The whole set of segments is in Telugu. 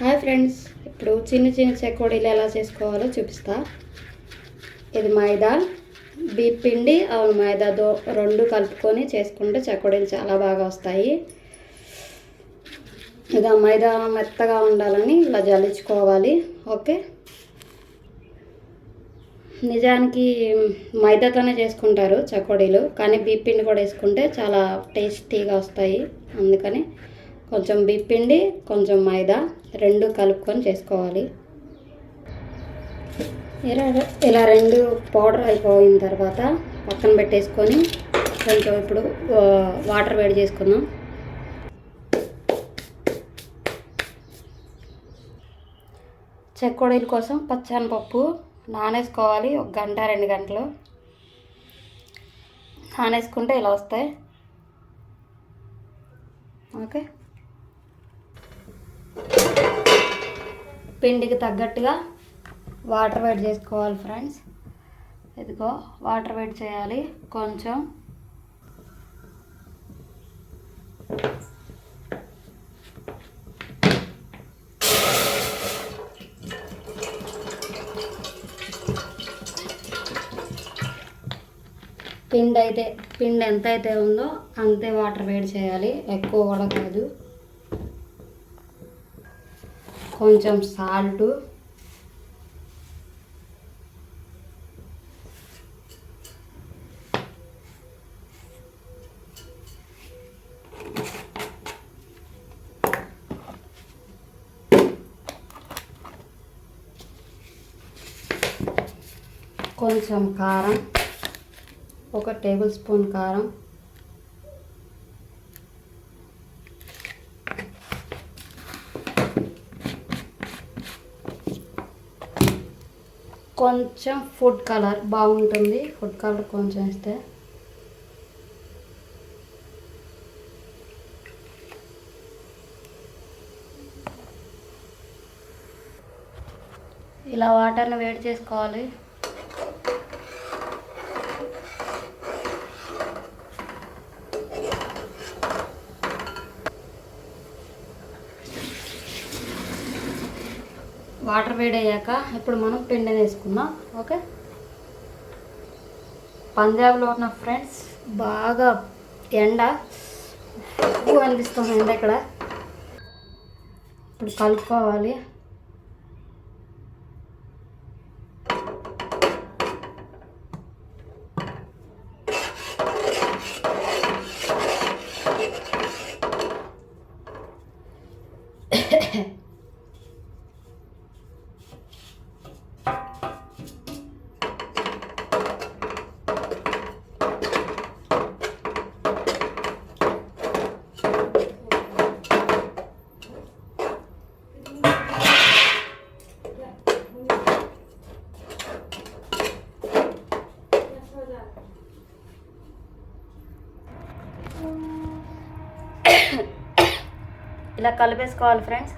హాయ్ ఫ్రెండ్స్ ఇప్పుడు చిన్న చిన్న చెకోడీలు ఎలా చేసుకోవాలో చూపిస్తా. ఇది మైదా బీప్ పిండి అవును మైదా దో రెండు కలుపుకొని చేసుకుంటే చెకోడీలు చాలా బాగా వస్తాయి. ఇక మైదా మెత్తగా ఉండాలని ఇలా జల్లించుకోవాలి ఓకే? నిజానికి మైదాతోనే చేసుకుంటారు చకోడీలు కానీ బీప్ పిండి కూడా వేసుకుంటే చాలా టేస్టీగా వస్తాయి అందుకని కొంచెం బీప్ పిండి కొంచెం మైదా రెండు కలుపుకొని చేసుకోవాలి. ఇలా ఇలా రెండు పౌడర్ అయిపోయిన తర్వాత పక్కన పెట్టేసుకొని కొంచెం ఇప్పుడు వాటర్ వేడి చేసుకుందాం. చెకోడీల కోసం పచ్చనిపప్పు నానేసుకోవాలి ఒక గంట రెండు గంటలు. నానేసుకుంటే ఇలా వస్తాయి. ఓకే? పిండికి తగ్గట్టుగా వాటర్ వేడి చేసుకోవాలి ఫ్రెండ్స్. ఇదిగో వాటర్ వేడి చేయాలి. కొంచెం పిండి అయితే పిండి ఎంత అయితే ఉందో అంతే వాటర్ వేడి చేయాలి. ఎక్కువ కూడా కాదు కొంచెం సాల్ట్. కొంచెం కారం. ఒక టేబుల్ స్పూన్ కారం. కొంచెం ఫుడ్ కలర్ బాగుంటుంది. ఫుడ్ కలర్ కొంచెం ఇస్తే ఇలా వాటర్ని వేడి చేసుకోవాలి. వాటర్ వేడయ్యాక ఇప్పుడు మనం పిండిని వేసుకుందాం ఓకే? పంజాబ్లో ఉన్న ఫ్రెండ్స్ బాగా ఎండ ఎక్కువ అనిపిస్తుంది ఎండ ఇక్కడ. ఇప్పుడు కలుపుకోవాలి. ఇలా కలిపేసుకోవాలి ఫ్రెండ్స్.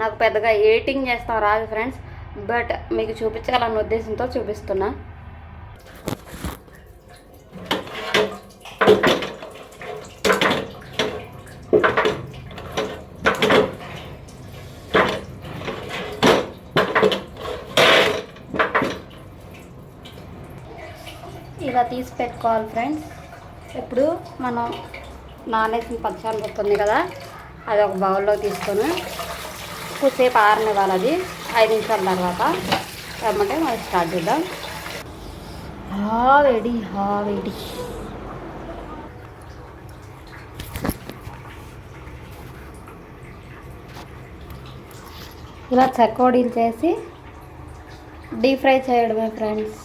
నాకు పెద్దగా ఎడిటింగ్ చేస్తాం రాదు ఫ్రెండ్స్. బట్ మీకు చూపించాలన్న ఉద్దేశంతో చూపిస్తున్నా. ఇలా తీసి పెట్టుకోవాలి ఫ్రెండ్స్. ఇప్పుడు మనం నానేసిన పచ్చాలు వస్తుంది కదా. అది ఒక బౌల్లో తీసుకొని కొద్దిసేపు ఆరనివ్వాలి అది. ఐదు నిమిషాల తర్వాత ఏమంటే మనం స్టార్ట్ చేద్దాం. హావేడి హావేడి ఇలా చెకోడీలు చేసి డీప్ ఫ్రై చేయడమే ఫ్రెండ్స్.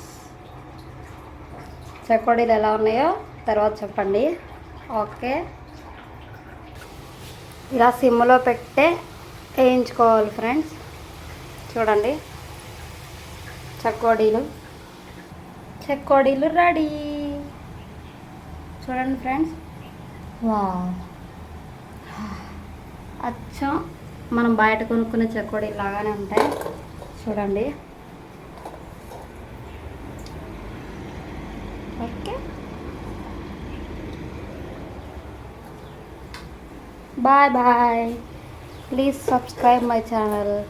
చెకోడీలు ఎలా ఉన్నాయో తర్వాత చెప్పండి. ఓకే. ఇలా సిమ్లో పెట్టే వేయించుకోవాలి ఫ్రెండ్స్. చూడండి. చక్కోడీలు. చెకోడీలు రెడీ. చూడండి ఫ్రెండ్స్. వా అచ్చం. మనం బయట కొనుక్కునే చెకోడీలు లాగానే ఉంటాయి. చూడండి. Okay. Bye bye. Please subscribe my channel.